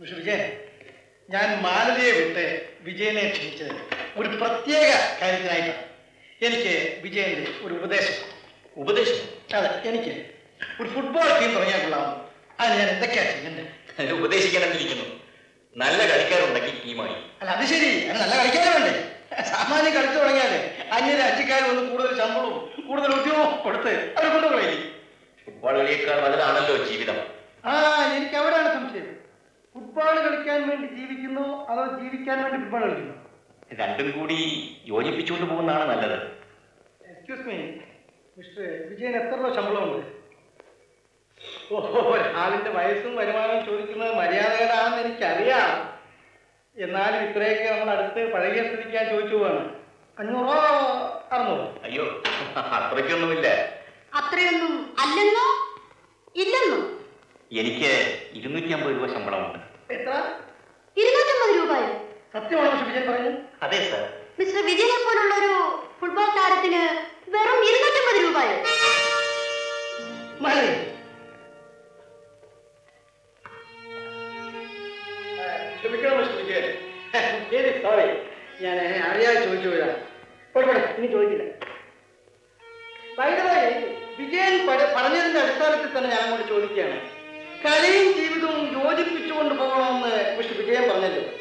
Mister ഞാൻ മാലതിയെ വിട്ട് വിജയനെ ക്ഷണിച്ചത് ഒരു പ്രത്യേക കാര്യത്തിനായിട്ടാണ് എനിക്ക് വിജയന്റെ ഒരു ഉപദേശം. ഉപദേശം? അതെ എനിക്ക് ഒരു ഫുട്ബോൾ ടീം തുടങ്ങിയാൽ കൊള്ളാമോ അത് ഞാൻ എന്തൊക്കെയാ ചെയ്യേണ്ടത് ഉപദേശിക്കണമെന്നിരിക്കുന്നു. നല്ല കളിക്കാരുണ്ടെങ്കിൽ ടീമായി അല്ല അത് ശരി. അത് നല്ല കളിക്കാരുണ്ട്. വേണ്ടേ സാമാന്യം കളിച്ചു തുടങ്ങിയാൽ അന്യ രാജ്യക്കാർ വന്ന് കൂടുതൽ ശമ്പളവും കൂടുതൽ ഉദ്യോഗവും കൊടുത്ത് അവർ കൊണ്ടുപോയി ഫുട്ബോൾ കളിയേക്കാൾ വലുതാണല്ലോ ജീവിതം. ആ എനിക്ക് അവിടെയാണ് സംശയം. ഫുട്ബോൾ കളിക്കാൻ വേണ്ടി ജീവിക്കുന്നു അതോ ജീവിക്കാൻ വേണ്ടി ഫുട്ബോൾ കളിക്കുന്നു? രണ്ടും കൂടി യോജിപ്പിച്ചുകൊണ്ട് പോകുന്നതാണ് നല്ലത്. എക്സ്ക്യൂസ് മീ മിസ്റ്റർ വിജയൻ എത്ര രൂപ ശമ്പളമുണ്ട്? ഓഹോ ഒരാളിന്റെ വയസ്സും വരുമാനവും ചോദിക്കുന്നത് മര്യാദകരാണെന്ന് എനിക്കറിയാം. എന്നാലും ഇത്രയൊക്കെ നമ്മൾ അടുത്ത് പഴകിയ സ്ഥിതിക്ക് ഞാൻ ചോദിച്ചു പോവാണ്. അഞ്ഞൂറോ അറുന്നൂറോ? അയ്യോ അത്രയ്ക്കൊന്നുമില്ല. അത്രയൊന്നും അല്ലെന്നോ? ഇല്ലെന്നോ? എനിക്ക് ഇരുന്നൂറ്റി അമ്പത് രൂപ ശമ്പളമുണ്ട്. എത്ര? ഇരുന്നൂറ്റമ്പത് രൂപയോ? സത്യമാണോ മിസ്റ്റർ വിജയൻ പറയുന്നത്? അതെ സർ. മിസ്റ്റർ വിജയനെ പോലുള്ള ഒരു ഫുട്ബോൾ താരത്തിന് വെറും ഇരുന്നൂറ്റമ്പത് രൂപയോ? മതി ക്ഷമിക്കണം മിസ്റ്റർ വിജയൻ. ശരി സോറി? ഞാൻ അറിയാതെ ചോദിച്ചു പോയതാണ് ഇനി ചോദിക്കില്ല. വിജയൻ പറഞ്ഞതിന്റെ അടിസ്ഥാനത്തിൽ തന്നെ ഞാൻ അങ്ങോട്ട് ചോദിക്കുകയാണ്. കലയും ജീവിതവും യോജിപ്പിച്ചുകൊണ്ട് പോകണമെന്ന് മിസ്റ്റർ വിജയൻ പറഞ്ഞല്ലോ.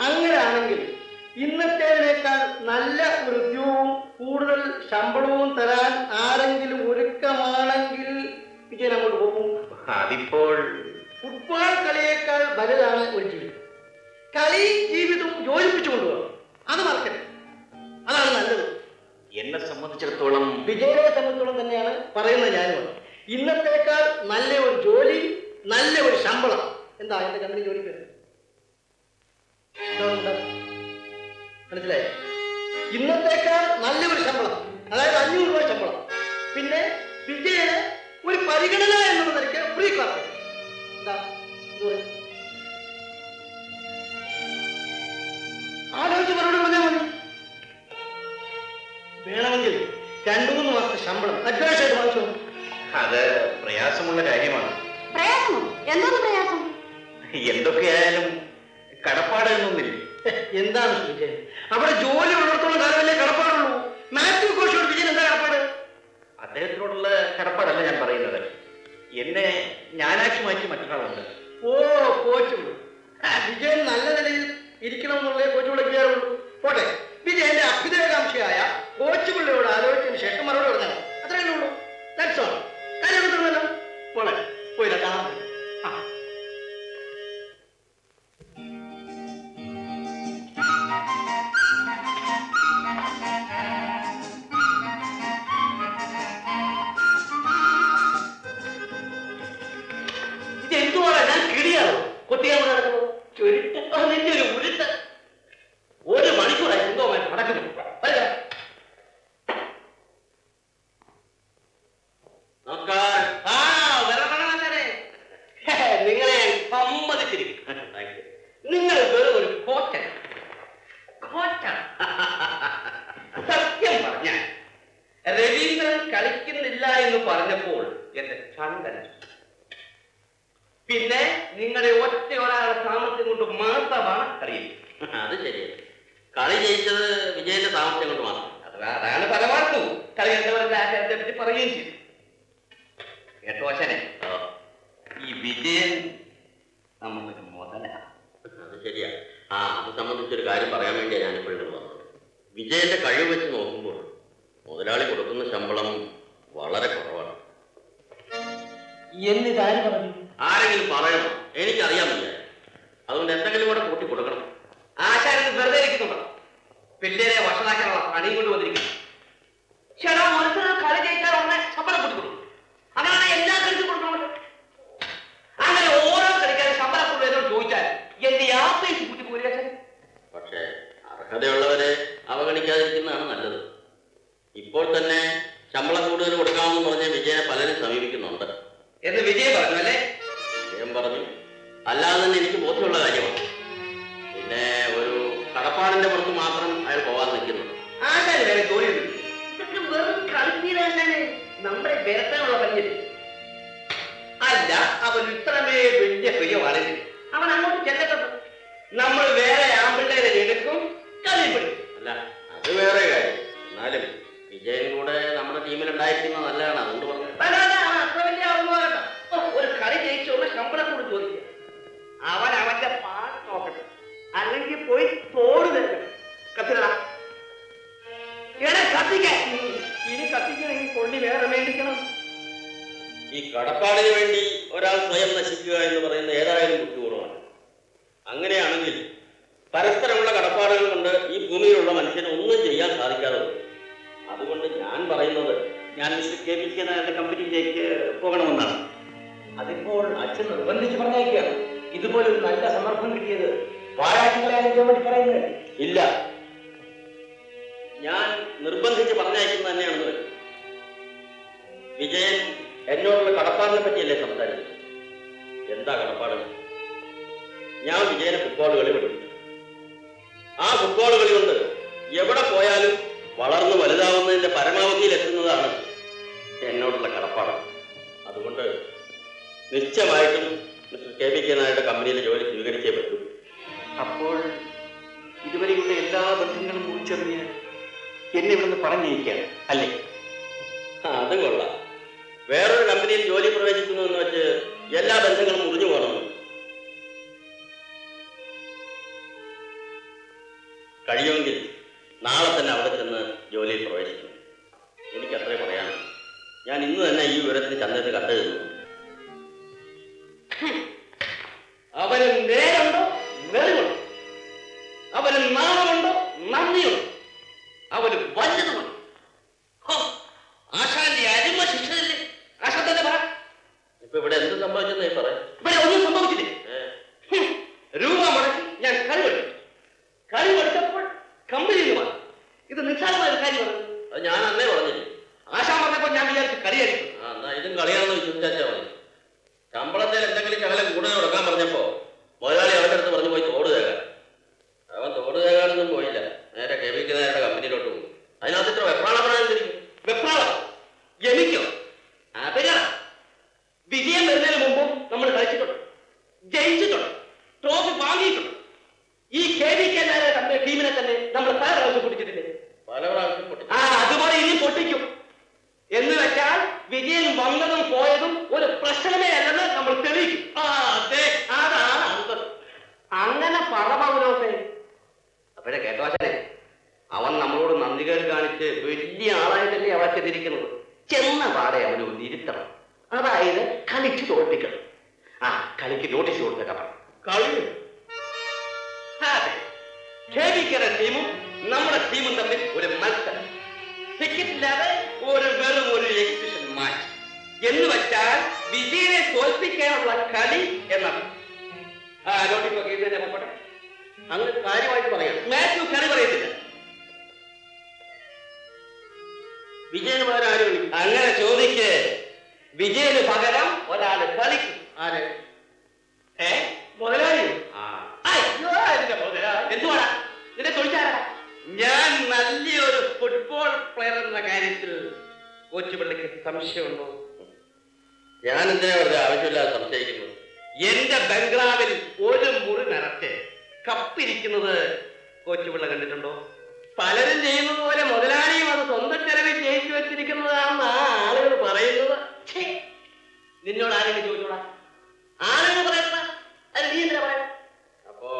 അങ്ങനെയാണെങ്കിൽ ഇന്നത്തേതിനേക്കാൾ നല്ല ഒരു ഉദ്യോഗവും കൂടുതൽ ശമ്പളവും തരാൻ ആരെങ്കിലും ഒരുക്കമാണെങ്കിൽ വിജയൻ അങ്ങോട്ട് പോകും. അതിപ്പോൾ ഫുട്ബോൾ കളിയേക്കാൾ വലുതാണ് ഒരു ജീവിതം. കളിയും ജീവിതവും യോജിപ്പിച്ചു കൊണ്ടുപോകണം. അത് മറക്കരുത്. അതാണ് നല്ലത്. എന്നെ സംബന്ധിച്ചിടത്തോളം വിജയനെ സംബന്ധിച്ചോളം തന്നെയാണ് പറയുന്നത് ഞാനും. ഇന്നത്തേക്കാൾ നല്ല ഒരു ജോലി നല്ല ഒരു ശമ്പളം. എന്താ എന്റെ കമ്പനി ജോലിക്ക് വരുന്നത്? മനസ്സിലായോ? ഇന്നത്തേക്കാൾ നല്ല ഒരു ശമ്പളം. അതായത് അഞ്ഞൂറ് രൂപ ശമ്പളം. പിന്നെ വിജയന് ഒരു പരിഗണന എന്നുള്ള നിലയ്ക്ക് ഫ്രീ ക്ലാസ് എന്താ. ആലോചിച്ച് മറുപടി പറഞ്ഞാൽ മതി. വേണമെങ്കിൽ രണ്ടു മൂന്ന് മാസത്തെ ശമ്പളം അഡ്വാൻസ് ആയിട്ട് വാങ്ങിച്ചു. അത് പ്രയാസമുള്ള കാര്യമാണ്. പ്രയാസമോ? എന്തോന്ന് പ്രയാസം? എന്തൊക്കെയായാലും കടപ്പാട് എന്നൊന്നില്ല എന്താണ് വിജയൻ അവിടെ ജോലി ഉള്ളിടത്തോളം കാലമല്ലേ കടപ്പാടുള്ളൂ. മാത്യു കോശോട് വിജയൻ എന്താ കടപ്പാട്? അദ്ദേഹത്തിനോടുള്ള കടപ്പാടല്ല ഞാൻ പറയുന്നത്. എന്നെ ഞാനാക്കി മാറ്റി മറ്റൊരാളുണ്ട്. ഓ കോച്ചുള്ളൂ വിജയൻ നല്ല നിലയിൽ ഇരിക്കണമെന്നുള്ളേ കോച്ചുകൂടെ കോച്ച് വിളിക്കാറുള്ളൂ പോട്ടെ. കാര്യം പറയാൻ വേണ്ടിയാണ് ഞാനിപ്പോൾ ഇവിടെ വന്നത്. വിജയന്റെ കഴിവ് വെച്ച് നോക്കുമ്പോൾ മുതലാളി കൊടുക്കുന്ന ശമ്പളം വളരെ കുറവാണ്. എന്നിതാര് പറഞ്ഞു? ആരെങ്കിലും പറയണം? എനിക്കറിയാൻ വയ്യ അതുകൊണ്ട് എന്തെങ്കിലും കൂടെ കൂട്ടി കൊടുക്കണം. ആശാരി വെറുതെ ഇരിക്കുന്നുണ്ടോ? പിള്ളേരെ വഷളാക്കാനുള്ള പണിയും കൊണ്ട് വന്നിരിക്കുന്നു. passato il 3 അങ്ങനെയാണെങ്കിൽ പരസ്പരമുള്ള കടപ്പാടുകൾ കൊണ്ട് ഈ ഭൂമിയിലുള്ള മനുഷ്യന് ഒന്നും ചെയ്യാൻ സാധിക്കാതെ അതുകൊണ്ട് ഞാൻ പറയുന്നത് ഞാൻ കെ. പി. സി എന്ന കമ്പനിയിലേക്ക് പോകണമെന്നാണ്. അതിപ്പോൾ അച്ഛൻ നിർബന്ധിച്ച് പറഞ്ഞേക്കാണ് ഇതുപോലെ ഒരു നല്ല സന്ദർഭം കിട്ടിയത് അനുഭവം വേണ്ടി പറയുന്നത്. ഇല്ല. ഞാൻ നിർബന്ധിച്ച് പറഞ്ഞയക്കുന്നത് തന്നെയാണെന്ന് വരും. വിജയൻ എന്നോടുള്ള കടപ്പാടിനെ പറ്റിയല്ലേ സംസാരിച്ചത്? എന്താ കടപ്പാട്? ഞാൻ വിജയനെ ഫുട്ബോൾ കളി പഠിപ്പിച്ചു. ആ ഫുട്ബോൾ കളി കൊണ്ട് എവിടെ പോയാലും വളർന്നു വലുതാവുന്നതിന്റെ പരമാവധിയിൽ എത്തുന്നതാണ് എന്നോടുള്ള കടപ്പാട്. അതുകൊണ്ട് നിശ്ചയമായിട്ടും മിസ്റ്റർ കെ പി കെ നായരുടെ കമ്പനിയിലെ ജോലി സ്വീകരിച്ചേ പറ്റൂ. അപ്പോൾ ഇതുവരെയുള്ള എല്ലാ ബന്ധങ്ങളും മുറിച്ചെറിഞ്ഞ് എന്നെ ഇവിടുന്ന് പറഞ്ഞിരിക്കുകയാണ് അല്ലേ? അത് കൊള്ളാം. വേറൊരു കമ്പനിയിൽ ജോലി പ്രവേശിക്കുന്നു എന്ന് വെച്ച് എല്ലാ ബന്ധങ്ങളും മുറിഞ്ഞു പോകണം. കഴിയുമെങ്കിൽ നാളെ തന്നെ അവിടെ ചെന്ന് ജോലിയിൽ പ്രവേശിക്കും. എനിക്ക് അത്രേ പറയാൻ ഞാൻ ഇന്ന് തന്നെ ഈ വിവരത്തിന് ചന്ദ്രന് കത്തെഴുതുന്നു അവന് നേരുണ്ടോ വെറുകുണ്ടോ അവന് നാണമുണ്ടോ നന്ദിയുണ്ടോ അവന് വലുതുമുണ്ടോ ഹോ, ആശാന്റെ അരിമ ശിക്ഷയില്ലേ ആശാൻ തന്നെ പറ ഇപ്പൊ ഇവിടെ എന്ത് സംഭവിച്ചെന്നേ പറയാം ഇവിടെ ഒന്നും സംഭവിച്ചില്ലേ ഹും, രൂപ മുടക്കി ഞാൻ കളി പഠിച്ചു കളി പഠിച്ചപ്പോൾ കമ്പനി വന്നു ഇത് നിസ്സാരമായ ഒരു കാര്യമാണ് അത് ഞാൻ അന്നേ പറഞ്ഞില്ലേ ആശാൻ പറഞ്ഞപ്പോൾ ഞാൻ വിചാരിച്ചു കളിയായിരിക്കും ആ എന്നാ ഇതും കളിയാണെന്ന് വിശ്വസിച്ചാ മതി ശമ്പളത്തിൽ എന്തെങ്കിലും ശകലം കൂടുതൽ കൊടുക്കാൻ പറഞ്ഞപ്പോ മുതലാളി അവന്റെ അടുത്ത് പറഞ്ഞു പോയി തോട് തേകാൻ അവൻ തോട് തേകാനൊന്നും പോയില്ല നേരെ കെ വി കെ നായരുടെ കമ്പനിയിലോട്ട് പോയി അതിനകത്ത് ഇത്ര വെപ്രാളപ്പെടാതിരിക്കും വെപ്രാളം എനിക്കോ അപകട വിജയം വരുന്നതിന് മുമ്പും നമ്മൾ കളിച്ചിട്ടുണ്ട് ജയിച്ചിട്ടുണ്ട് ട്രോഫി വാങ്ങിയിട്ടുണ്ട് ഈ കെ വി കെ നായരുടെ കമ്പനി ടീമിനെ തന്നെ നമ്മൾ പല പ്രാവശ്യം പൊട്ടിച്ചിട്ടില്ലേ പല പ്രാവശ്യം പൊട്ടി ആ അതുപോലെ ഇനി പൊട്ടിക്കും എന്ന് വെച്ചാൽ വിജയൻ വന്നതും പോയതും ഒരു പ്രശ്നമേ ആ നോട്ടീസ് ഒക്കെ ഇതിനെ പോട്ടെ. അങ്ങ് കാര്യമായിട്ട് അങ്ങനെ ചോദിക്ക്. വിജയന് പകരം ഒരാൾ കളിക്കും. ആര്? ഞാൻ നല്ലൊരു ഫുട്ബോൾ പ്ലെയർ എന്ന കാര്യത്തിൽ കൊച്ചുപിള്ളിക്ക് സംശയമുണ്ടോ? ഞാൻ എന്തിനാ വെറുതെ ആവശ്യമില്ലാതെ സംശയിക്കുന്നത്? എന്റെ ബംഗ്ലാവിൽ ഒരു മുറി നിറച്ച് കപ്പിരിക്കുന്നത് കൊച്ചുപിള്ള കണ്ടിട്ടുണ്ടോ? പലരും ചെയ്യുന്നത് പോലെ മുതലാളിയും അത് സ്വന്തം ചെലവിൽ ചേച്ചി വെച്ചിരിക്കുന്നതാണെന്ന് ആ ആളുകൾ പറയുന്നത്. നിന്നോട് ആരെങ്കിലും ചോദിച്ചോടാ? ആളുകൾ പറയുന്ന അത് നീ പറയുന്നത് അപ്പോ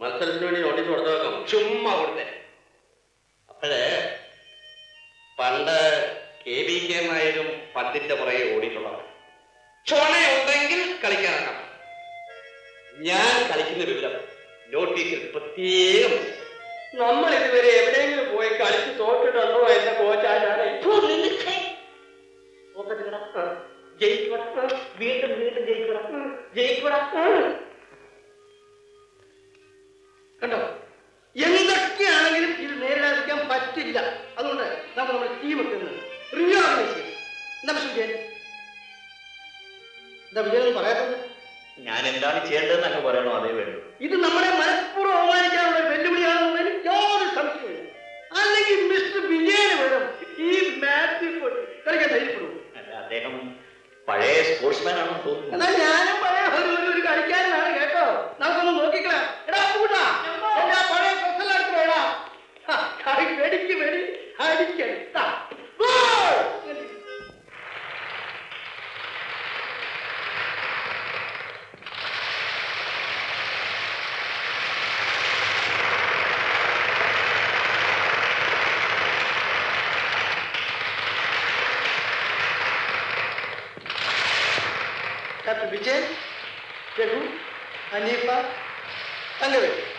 മത്സരത്തിന് വേണ്ടി നോട്ടീസ് കൊടുത്തു വെക്കാം. ചുമ്മാ കൊടുത്തേ. അപ്പോഴേ പണ്ട് കെ ബി കെ നായരും പന്തിന്റെ പുറകെ ഓടിയിട്ടുള്ളവർ. ചുണയുണ്ടെങ്കിൽ കളിക്കാനാക്കാം ഞാൻ കളിക്കുന്ന വിവരം നോട്ടീസിൽ പ്രത്യേകം നമ്മൾ ഇതുവരെ എവിടെയെങ്കിലും പോയി കളിച്ച് തോറ്റിട്ടുണ്ടോ എന്റെ കോച്ചാശാനെ? ജയിക്കട വീണ്ടും വീണ്ടും ജയിക്കട ജയിക്കട കണ്ടോ? എന്തൊക്കെയാണെങ്കിലും ഇത് നേരിടാതിരിക്കാൻ പറ്റില്ല. അതുകൊണ്ട് നമ്മൾ നമ്മുടെ ടീമൊക്കെ ഒക്കെ റീഓർഗനൈസ് ചെയ്യും. എന്താ വിജയൻ? എന്താ വിജയൻ പറയാത്തത്? ഞാൻ എന്താണ് ചെയ്യേണ്ടതെന്നൊക്കെ പറയണോ അതേ വേണ്ടു. ഇത് നമ്മളെ മനഃപൂർവം അവമാനിക്കാനുള്ള ഒരു വെല്ലുവിളിയാണെന്നതിന് യാതൊരു സംശയമില്ല അല്ലെങ്കിൽ മിസ്റ്റർ വിജയന് വേണം ഈ മാത്യു കളിക്കാൻ ധൈര്യപ്പെടും. അല്ല അദ്ദേഹം പഴയ സ്പോർട്സ്മാൻ ആണെന്ന് തോന്നുന്നു. എന്നാൽ ഞാനും Captain Vijay, Prabhu, Anifa, Tangavel.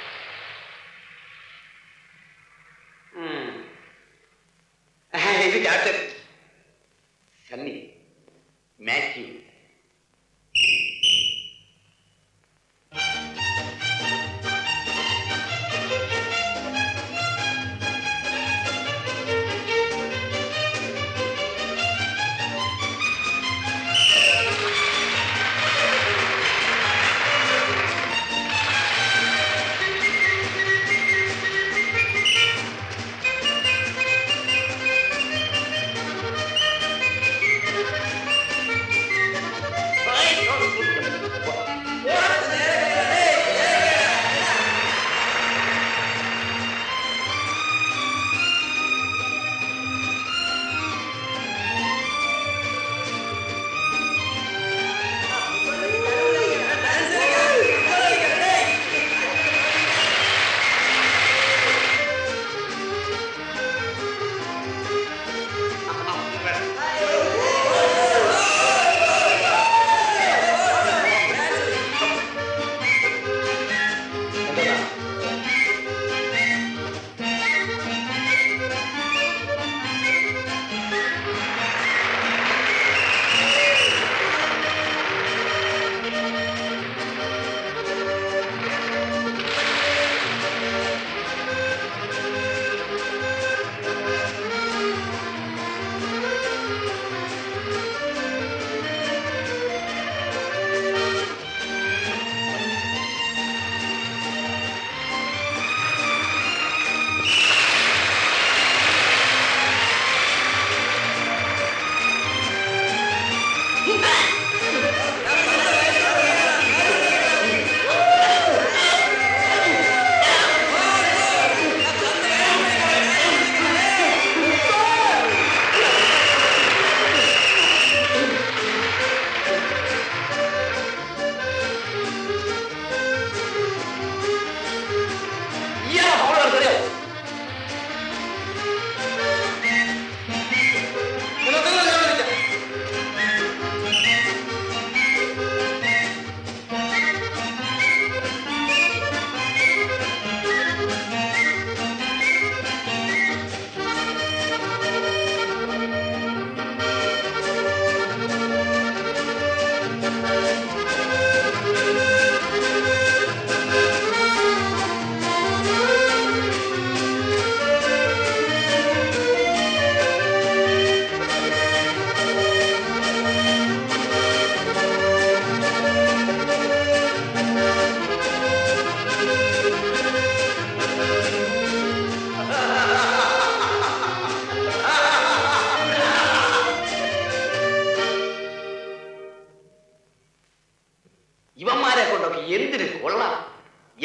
ഇവന്മാരെ കൊണ്ടൊക്കെ എന്തിനു കൊള്ളാം?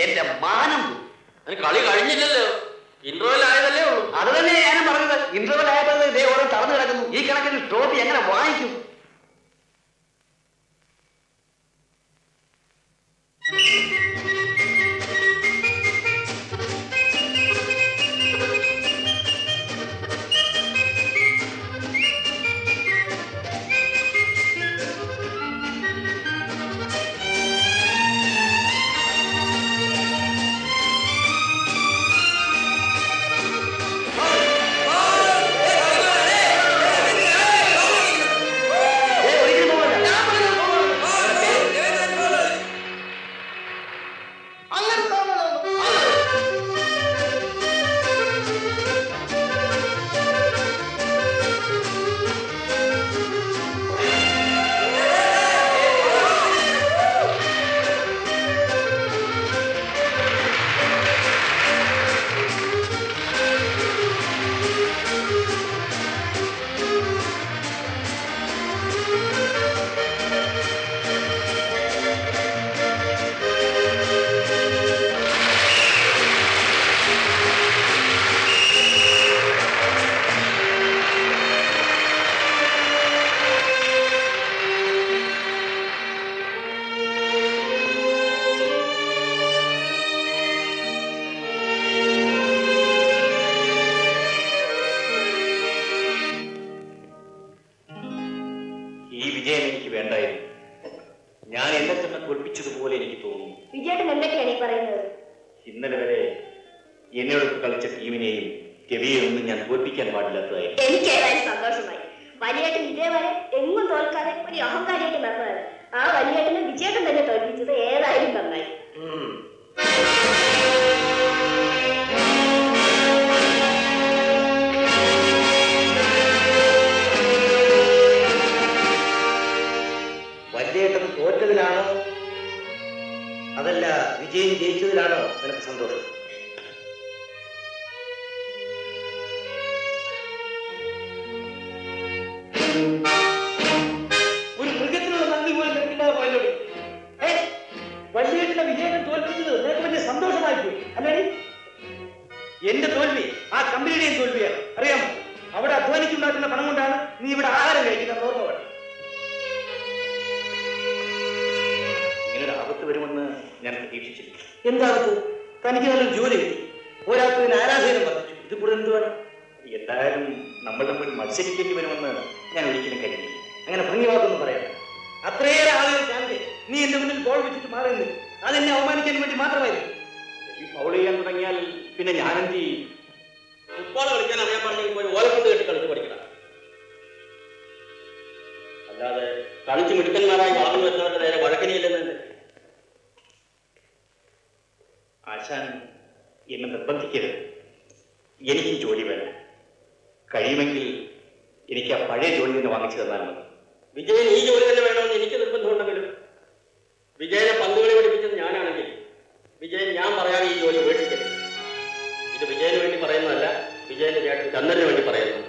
എന്റെ മാനം. കളി കഴിഞ്ഞില്ലല്ലോ. ഇന്റർവെൽ ആയതല്ലേ ഉള്ളൂ. അത് തന്നെ ഞാനും പറഞ്ഞത്. ഇന്റർവെൽ ആയപ്പോൾ ഇതേ ഓരോ തളർന്നു കിടക്കുന്നു. ഈ കണക്കിന് ട്രോഫി എങ്ങനെ വാങ്ങിക്കും? ഒന്നും ഞാൻ തോൽപ്പിക്കാൻ പാടില്ലാത്തതായിരുന്നു എനിക്ക് ഏതായാലും സന്തോഷമായി. വലിയേട്ടൻ ഇതേവരെ എങ്ങും തോൽക്കാതെ ഒരു അഹങ്കാരിയായിട്ട് നടന്നതാണ് ആ വലിയേട്ടനെ വിജയേട്ടൻ തന്നെ തോൽപ്പിച്ചത് ഏതായാലും നന്നായി. വല്യേട്ടൻ തോറ്റതിലാണോ? അതല്ല വിജയം ജയിച്ചതിലാണോ? നിനക്ക് സന്തോഷം. ഞാൻ പ്രതീക്ഷിച്ചില്ല എന്താകത്ത് തനിക്ക് നല്ലൊരു ജോലി. ഒരാൾക്ക് ഇതിന് ആരാധനം വർദ്ധിച്ചു ഇത് കൂടെ എന്ത് വേണം? എന്തായാലും നമ്മൾ തമ്മിൽ മത്സരിക്കേണ്ടി വരുമെന്ന് ഞാൻ ഒരിക്കലും കരുതിയില്ല അങ്ങനെ ഭംഗിവാക്കൊന്നും പറയാം. അത്രയേറെ ആളുകൾ കാണുകയെ നീ എന്റെ മുന്നിൽ ബോൾ വെച്ചിട്ട് മാറുന്നത് അതെന്നെ അവമാനിക്കാൻ വേണ്ടി മാത്രമായിരുന്നു. ഈ ഫൗൾ ചെയ്യാൻ തുടങ്ങിയാൽ പിന്നെ ഞാനെന്ത് ചെയ്യും? ഫുട്ബോൾ കളിക്കാൻ അറിയാൻ പറഞ്ഞെങ്കിൽ പോയി ഓലക്കൊണ്ട് കെട്ടി കളിച്ച് പഠിക്കണം. അല്ലാതെ കളിച്ച് മിടുക്കന്മാരായി വളർന്നു വരുന്നവരുടെ നേരെ വഴക്കനിയില്ലെന്ന് ആശാൻ എന്നെ നിർബന്ധിക്കരുത്. എനിക്ക് ജോലി വേണം. കഴിയുമെങ്കിൽ എനിക്ക് ആ പഴയ ജോലി തന്നെ വാങ്ങിച്ചു തന്നാൽ മതി. വിജയൻ ഈ ജോലി തന്നെ വേണമെന്ന് എനിക്ക് നിർബന്ധമുണ്ടെങ്കിലും വിജയനെ പന്തുകളി പഠിപ്പിച്ചത് ഞാനാണെങ്കിൽ വിജയൻ ഞാൻ പറയാതെ ഈ ജോലി ഉപേക്ഷിക്കരുത്. ഇത് വിജയന് വേണ്ടി പറയുന്നതല്ല വിജയന്റെ ചേട്ടൻ ചന്ദ്രന് വേണ്ടി പറയുന്നു.